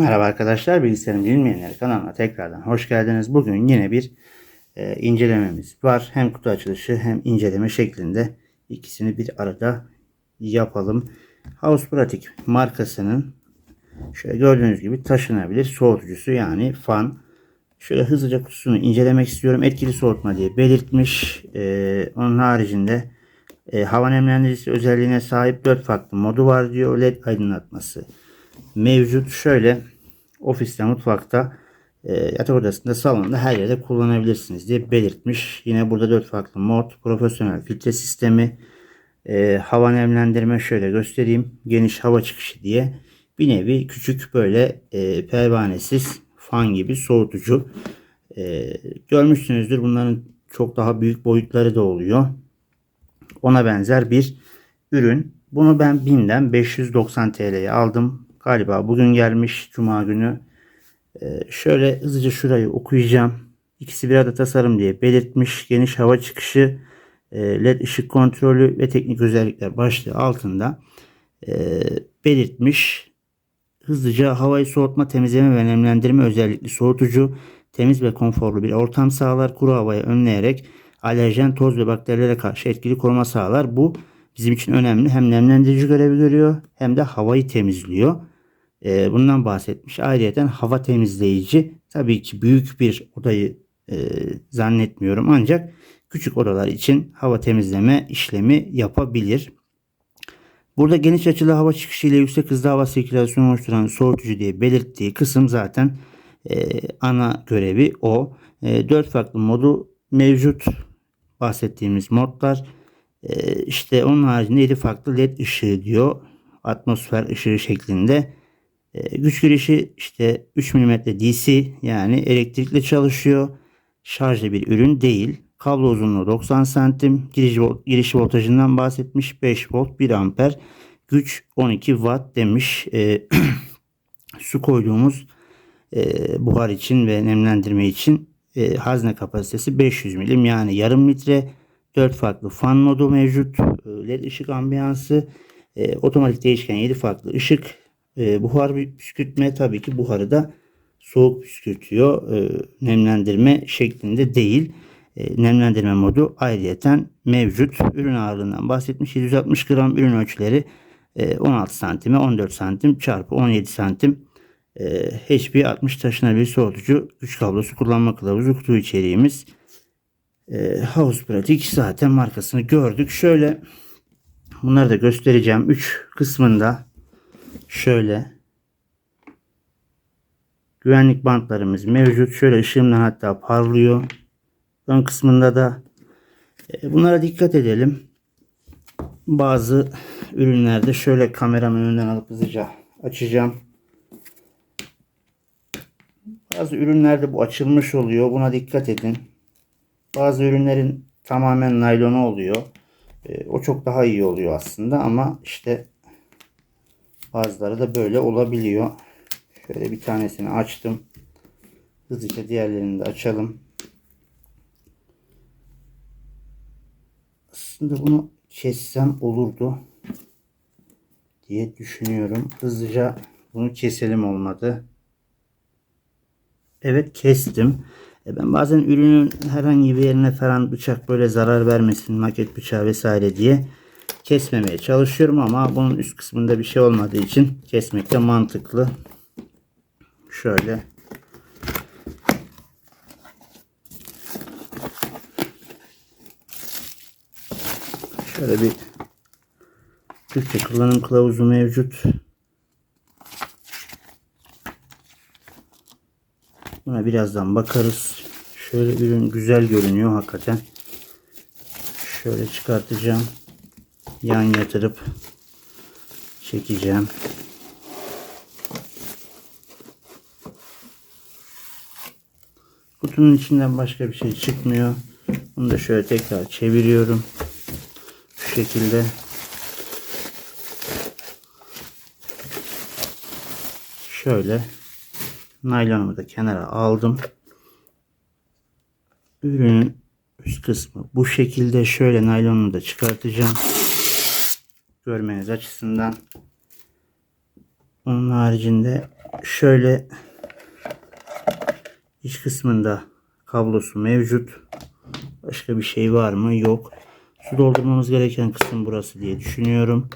Merhaba arkadaşlar, bilgisayarın bilmeyenler kanalına tekrardan hoş geldiniz. Bugün yine bir e, incelememiz var. Hem kutu açılışı hem inceleme şeklinde ikisini bir arada yapalım. House Pratik markasının şöyle gördüğünüz gibi taşınabilir soğutucusu yani fan. Şöyle hızlıca kutusunu incelemek istiyorum. Etkili soğutma diye belirtmiş. E, onun haricinde e, hava nemlendiricisi özelliğine sahip 4 farklı modu var diyor. LED aydınlatması mevcut. Şöyle ofiste, mutfakta, e, yatak odasında, salonda her yerde kullanabilirsiniz diye belirtmiş. Yine burada 4 farklı mod, profesyonel filtre sistemi, e, hava nemlendirme şöyle göstereyim. Geniş hava çıkışı diye bir nevi küçük böyle e, pervanesiz fan gibi soğutucu. E, görmüşsünüzdür bunların çok daha büyük boyutları da oluyor. Ona benzer bir ürün. Bunu ben BİM'den 590 TL'ye aldım. Galiba bugün gelmiş Cuma günü. Ee, şöyle hızlıca şurayı okuyacağım. İkisi bir arada tasarım diye belirtmiş. Geniş hava çıkışı, e, led ışık kontrolü ve teknik özellikler başlığı altında e, belirtmiş. Hızlıca havayı soğutma, temizleme ve nemlendirme özellikli soğutucu, temiz ve konforlu bir ortam sağlar. Kuru havayı önleyerek alerjen, toz ve bakterilere karşı etkili koruma sağlar. Bu bizim için önemli. Hem nemlendirici görevi görüyor hem de havayı temizliyor. Ee, bundan bahsetmiş. Ayrıca hava temizleyici tabii ki büyük bir odayı e, zannetmiyorum ancak küçük odalar için hava temizleme işlemi yapabilir. Burada geniş açılı hava çıkışı ile yüksek hızda hava sirkülasyonu oluşturan soğutucu diye belirttiği kısım zaten e, ana görevi o. E, 4 farklı modu mevcut bahsettiğimiz modlar. E, işte onun haricinde 7 farklı led ışığı diyor. Atmosfer ışığı şeklinde. E, güç girişi işte 3 mm DC yani elektrikle çalışıyor. Şarjlı bir ürün değil. Kablo uzunluğu 90 santim. Giriş, giriş voltajından bahsetmiş. 5 volt 1 amper. Güç 12 watt demiş. E, su koyduğumuz e, buhar için ve nemlendirme için e, hazne kapasitesi 500 milim yani yarım litre. 4 farklı fan modu mevcut. E, LED ışık ambiyansı. E, otomatik değişken 7 farklı ışık e, buhar püskürtme tabii ki buharı da soğuk püskürtüyor. E, nemlendirme şeklinde değil. E, nemlendirme modu ayrıyeten mevcut. Ürün ağırlığından bahsetmiş. 760 gram ürün ölçüleri e, 16 santime 14 santim çarpı 17 santim. E, HP 60 taşınabilir soğutucu güç kablosu kullanma kılavuzu kutu içeriğimiz. E, House Pratik zaten markasını gördük. Şöyle bunları da göstereceğim. 3 kısmında şöyle güvenlik bantlarımız mevcut. Şöyle ışığımdan hatta parlıyor. Ön kısmında da e, bunlara dikkat edelim. Bazı ürünlerde şöyle kameramın önünden alıp hızlıca açacağım. Bazı ürünlerde bu açılmış oluyor. Buna dikkat edin. Bazı ürünlerin tamamen naylonu oluyor. E, o çok daha iyi oluyor aslında ama işte Bazıları da böyle olabiliyor. Şöyle bir tanesini açtım. Hızlıca diğerlerini de açalım. Aslında bunu kessem olurdu diye düşünüyorum. Hızlıca bunu keselim olmadı. Evet kestim. E ben bazen ürünün herhangi bir yerine falan bıçak böyle zarar vermesin maket bıçağı vesaire diye kesmemeye çalışıyorum ama bunun üst kısmında bir şey olmadığı için kesmek de mantıklı. Şöyle Şöyle bir Türkçe kullanım kılavuzu mevcut. Buna birazdan bakarız. Şöyle ürün güzel görünüyor hakikaten. Şöyle çıkartacağım yan yatırıp çekeceğim. Kutunun içinden başka bir şey çıkmıyor. Bunu da şöyle tekrar çeviriyorum. Şu şekilde. Şöyle naylonumu da kenara aldım. Ürünün üst kısmı bu şekilde şöyle naylonunu da çıkartacağım görmeniz açısından Onun haricinde şöyle iç kısmında kablosu mevcut. Başka bir şey var mı? Yok. Su doldurmamız gereken kısım burası diye düşünüyorum.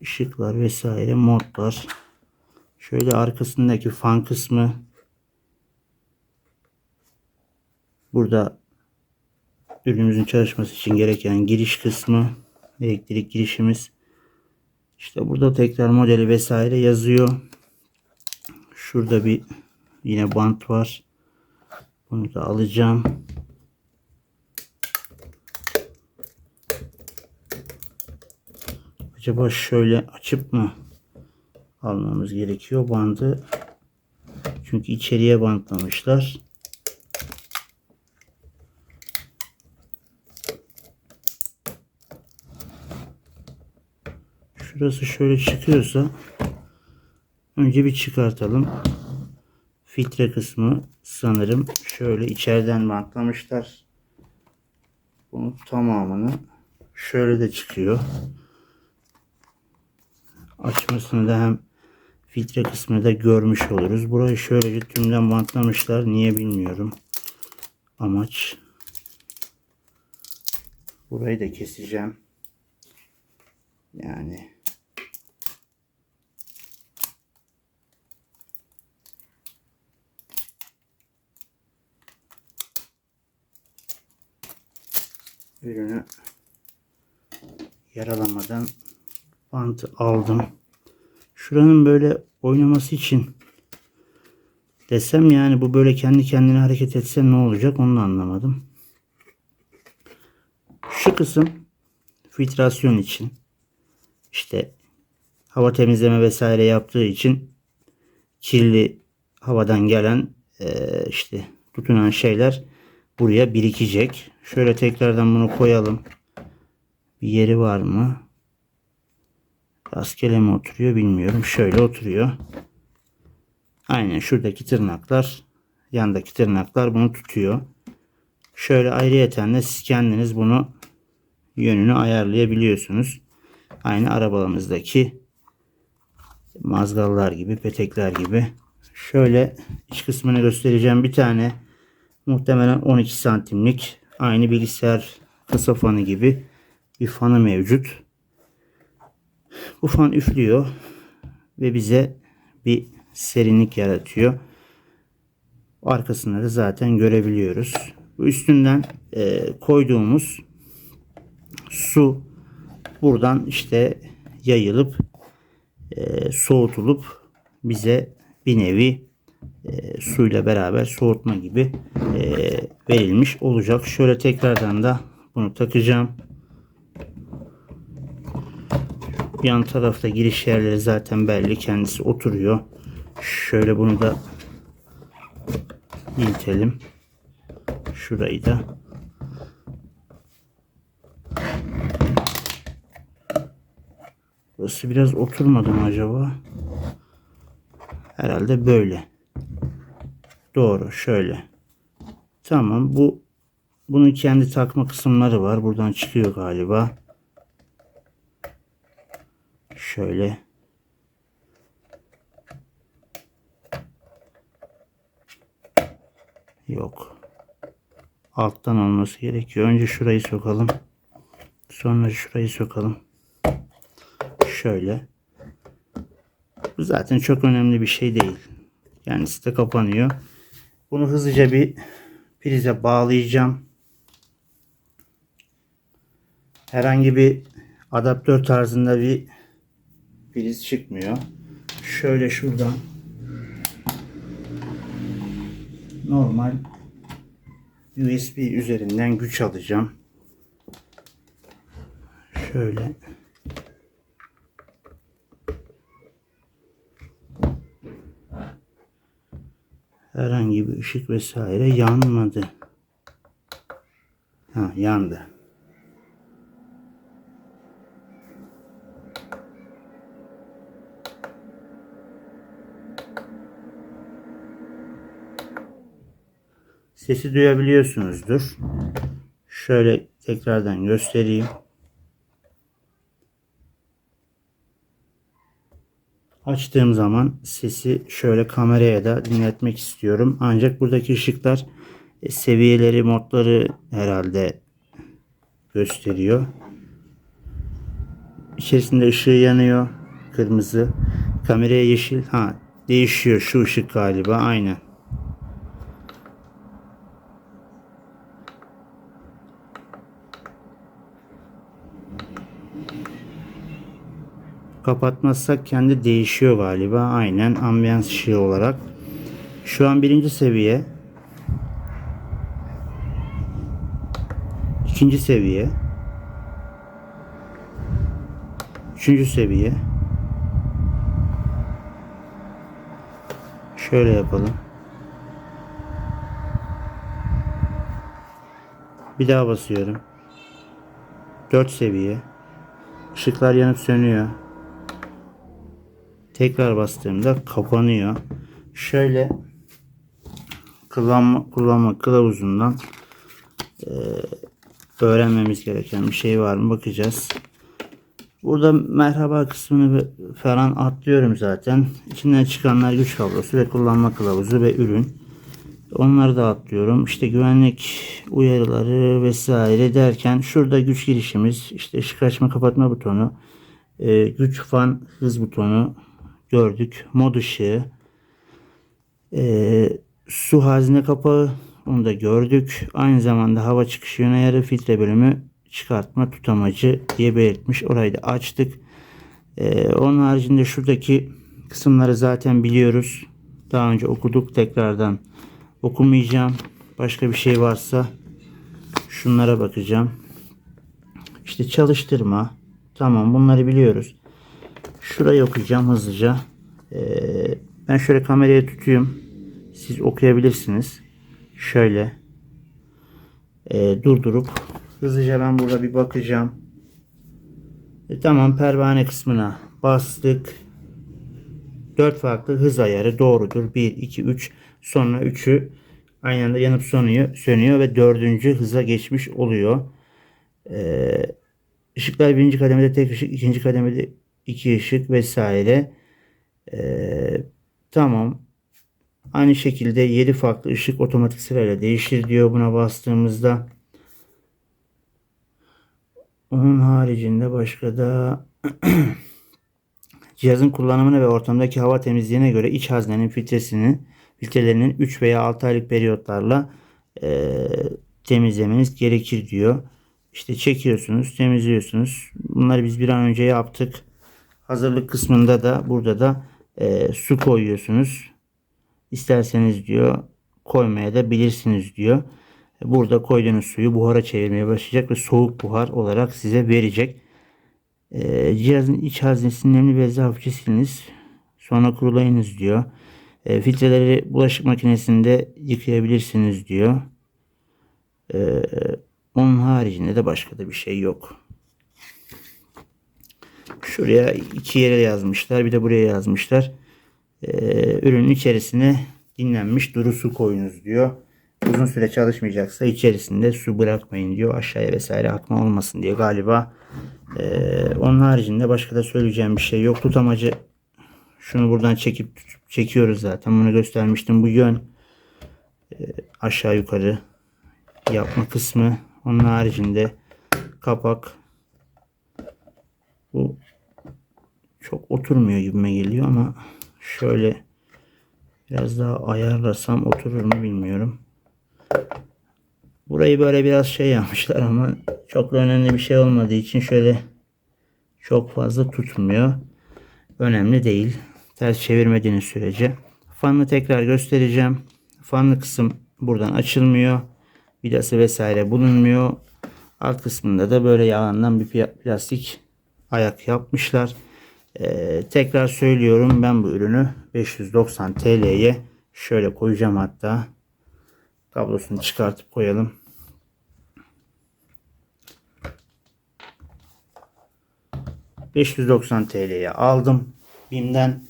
Işıklar vesaire modlar. Şöyle arkasındaki fan kısmı. Burada ürünümüzün çalışması için gereken giriş kısmı. Elektrik girişimiz. İşte burada tekrar modeli vesaire yazıyor. Şurada bir yine bant var. Bunu da alacağım. Acaba şöyle açıp mı almamız gerekiyor bandı? Çünkü içeriye bantlamışlar. Şurası şöyle çıkıyorsa önce bir çıkartalım. Filtre kısmı sanırım şöyle içeriden bantlamışlar. Bunun tamamını şöyle de çıkıyor. Açmasını da hem filtre kısmını da görmüş oluruz. Burayı şöylece tümden bantlamışlar. Niye bilmiyorum. Amaç burayı da keseceğim. Yani ürünü yaralamadan bantı aldım. Şuranın böyle oynaması için desem yani bu böyle kendi kendine hareket etse ne olacak onu da anlamadım. Şu kısım filtrasyon için işte hava temizleme vesaire yaptığı için kirli havadan gelen işte tutunan şeyler buraya birikecek. Şöyle tekrardan bunu koyalım. Bir yeri var mı? Rastgele mi oturuyor bilmiyorum. Şöyle oturuyor. Aynen şuradaki tırnaklar yandaki tırnaklar bunu tutuyor. Şöyle ayrıyeten de siz kendiniz bunu yönünü ayarlayabiliyorsunuz. Aynı arabalarımızdaki mazgallar gibi, petekler gibi. Şöyle iç kısmını göstereceğim. Bir tane muhtemelen 12 santimlik aynı bilgisayar kasa fanı gibi bir fanı mevcut. Bu fan üflüyor ve bize bir serinlik yaratıyor. Arkasında da zaten görebiliyoruz. Üstünden e, koyduğumuz su buradan işte yayılıp e, soğutulup bize bir nevi e, suyla beraber soğutma gibi e, verilmiş olacak. Şöyle tekrardan da bunu takacağım. Yan tarafta giriş yerleri zaten belli. Kendisi oturuyor. Şöyle bunu da iltelim. Şurayı da. Burası biraz oturmadı mı acaba? Herhalde böyle. Doğru. Şöyle. Tamam. Bu bunun kendi takma kısımları var. Buradan çıkıyor galiba. Şöyle. Yok. Alttan olması gerekiyor. Önce şurayı sokalım. Sonra şurayı sokalım. Şöyle. Bu zaten çok önemli bir şey değil. Kendisi de kapanıyor. Bunu hızlıca bir prize bağlayacağım. Herhangi bir adaptör tarzında bir priz çıkmıyor. Şöyle şuradan normal USB üzerinden güç alacağım. Şöyle herhangi bir ışık vesaire yanmadı. Ha yandı. Sesi duyabiliyorsunuzdur. Şöyle tekrardan göstereyim. Açtığım zaman sesi şöyle kameraya da dinletmek istiyorum. Ancak buradaki ışıklar e, seviyeleri, modları herhalde gösteriyor. İçerisinde ışığı yanıyor. Kırmızı. Kameraya yeşil. Ha değişiyor şu ışık galiba. Aynen. Kapatmazsak kendi değişiyor galiba. Aynen ambiyans ışığı olarak. Şu an birinci seviye. ikinci seviye. Üçüncü seviye. Şöyle yapalım. Bir daha basıyorum. 4 seviye. Işıklar yanıp sönüyor. Tekrar bastığımda kapanıyor. Şöyle kullanma, kullanma kılavuzundan eee, öğrenmemiz gereken bir şey var mı bakacağız. Burada merhaba kısmını falan atlıyorum zaten. İçinden çıkanlar güç kablosu ve kullanma kılavuzu ve ürün. Onları da atlıyorum. İşte güvenlik uyarıları vesaire derken şurada güç girişimiz, işte ışık açma kapatma butonu, e, güç fan hız butonu gördük. Mod ışığı, e, su hazne kapağı onu da gördük. Aynı zamanda hava çıkışı yön ayarı filtre bölümü çıkartma tutamacı diye belirtmiş. Orayı da açtık. Ee, onun haricinde şuradaki kısımları zaten biliyoruz. Daha önce okuduk. Tekrardan okumayacağım. Başka bir şey varsa şunlara bakacağım. İşte çalıştırma. Tamam bunları biliyoruz. Şurayı okuyacağım hızlıca. Ee, ben şöyle kameraya tutayım. Siz okuyabilirsiniz. Şöyle e, durdurup hızlıca ben burada bir bakacağım. E, tamam pervane kısmına bastık. 4 farklı hız ayarı doğrudur. 1, 2, 3 sonra 3'ü aynı anda yanıp sönüyor, sönüyor ve dördüncü hıza geçmiş oluyor. Ee, ışıklar birinci kademede tek ışık, ikinci kademede iki ışık vesaire. Ee, tamam. Aynı şekilde 7 farklı ışık otomatik sırayla değişir diyor buna bastığımızda. Onun haricinde başka da cihazın kullanımına ve ortamdaki hava temizliğine göre iç haznenin filtresini filtrelerinin 3 veya 6 aylık periyotlarla e, temizlemeniz gerekir diyor. İşte çekiyorsunuz, temizliyorsunuz. Bunları biz bir an önce yaptık. Hazırlık kısmında da burada da e, su koyuyorsunuz. İsterseniz diyor koymaya da bilirsiniz diyor. Burada koyduğunuz suyu buhara çevirmeye başlayacak ve soğuk buhar olarak size verecek. Ee, cihazın iç haznesini nemli bezle hafifçe siliniz. Sonra kurulayınız diyor. Ee, filtreleri bulaşık makinesinde yıkayabilirsiniz diyor. Ee, onun haricinde de başka da bir şey yok. Şuraya iki yere yazmışlar. Bir de buraya yazmışlar. Ee, ürünün içerisine dinlenmiş duru su koyunuz diyor. Uzun süre çalışmayacaksa içerisinde su bırakmayın diyor. Aşağıya vesaire akma olmasın diye galiba. Ee, onun haricinde başka da söyleyeceğim bir şey yok. Tutamacı şunu buradan çekip çekiyoruz zaten. Bunu göstermiştim. Bu yön e, aşağı yukarı yapma kısmı. Onun haricinde kapak bu çok oturmuyor gibime geliyor ama şöyle biraz daha ayarlasam oturur mu bilmiyorum. Burayı böyle biraz şey yapmışlar ama çok önemli bir şey olmadığı için şöyle çok fazla tutmuyor. Önemli değil. Ters çevirmediğiniz sürece. Fanını tekrar göstereceğim. Fanlı kısım buradan açılmıyor. Vidası vesaire bulunmuyor. Alt kısmında da böyle yalandan bir plastik ayak yapmışlar. Ee, tekrar söylüyorum ben bu ürünü 590 TL'ye şöyle koyacağım hatta. Kablosunu çıkartıp koyalım. ...590 TL'ye aldım. BİM'den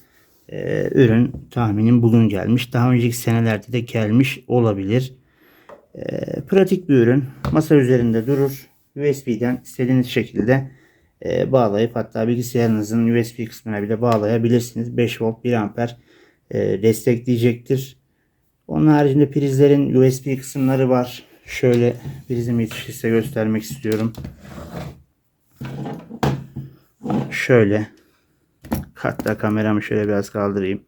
e, ürün tahminim bugün gelmiş. Daha önceki senelerde de gelmiş olabilir. E, pratik bir ürün. Masa üzerinde durur. USB'den istediğiniz şekilde e, bağlayıp hatta bilgisayarınızın USB kısmına bile bağlayabilirsiniz. 5 volt 1 amper e, destekleyecektir. Onun haricinde prizlerin USB kısımları var. Şöyle prizim yetişirse göstermek istiyorum. Şöyle hatta kameramı şöyle biraz kaldırayım.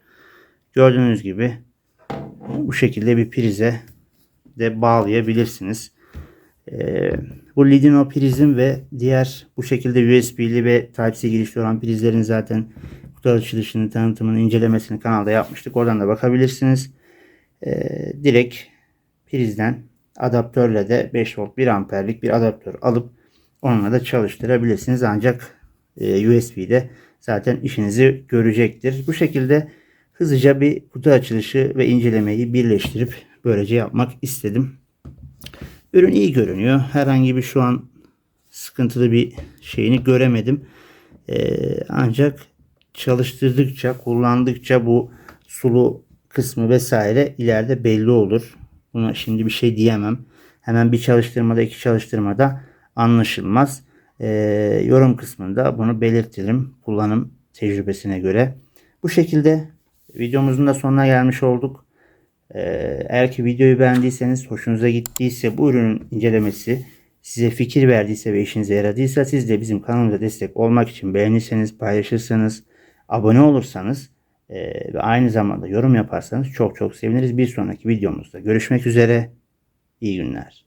Gördüğünüz gibi bu şekilde bir prize de bağlayabilirsiniz. Ee, bu Lidino prizim ve diğer bu şekilde USB'li ve Type-C girişli olan prizlerin zaten kutu açılışını, tanıtımını, incelemesini kanalda yapmıştık. Oradan da bakabilirsiniz. Ee, direkt prizden adaptörle de 5 volt 1 amperlik bir adaptör alıp onunla da çalıştırabilirsiniz. Ancak e, USB'de zaten işinizi görecektir. Bu şekilde hızlıca bir kutu açılışı ve incelemeyi birleştirip böylece yapmak istedim. Ürün iyi görünüyor. Herhangi bir şu an sıkıntılı bir şeyini göremedim. Ee, ancak çalıştırdıkça, kullandıkça bu sulu kısmı vesaire ileride belli olur. Buna şimdi bir şey diyemem. Hemen bir çalıştırmada, iki çalıştırmada anlaşılmaz. Ee, yorum kısmında bunu belirtirim kullanım tecrübesine göre. Bu şekilde videomuzun da sonuna gelmiş olduk. Ee, eğer ki videoyu beğendiyseniz, hoşunuza gittiyse, bu ürünün incelemesi size fikir verdiyse ve işinize yaradıysa siz de bizim kanalımıza destek olmak için beğenirseniz, paylaşırsanız, abone olursanız e, ve aynı zamanda yorum yaparsanız çok çok seviniriz. Bir sonraki videomuzda görüşmek üzere. İyi günler.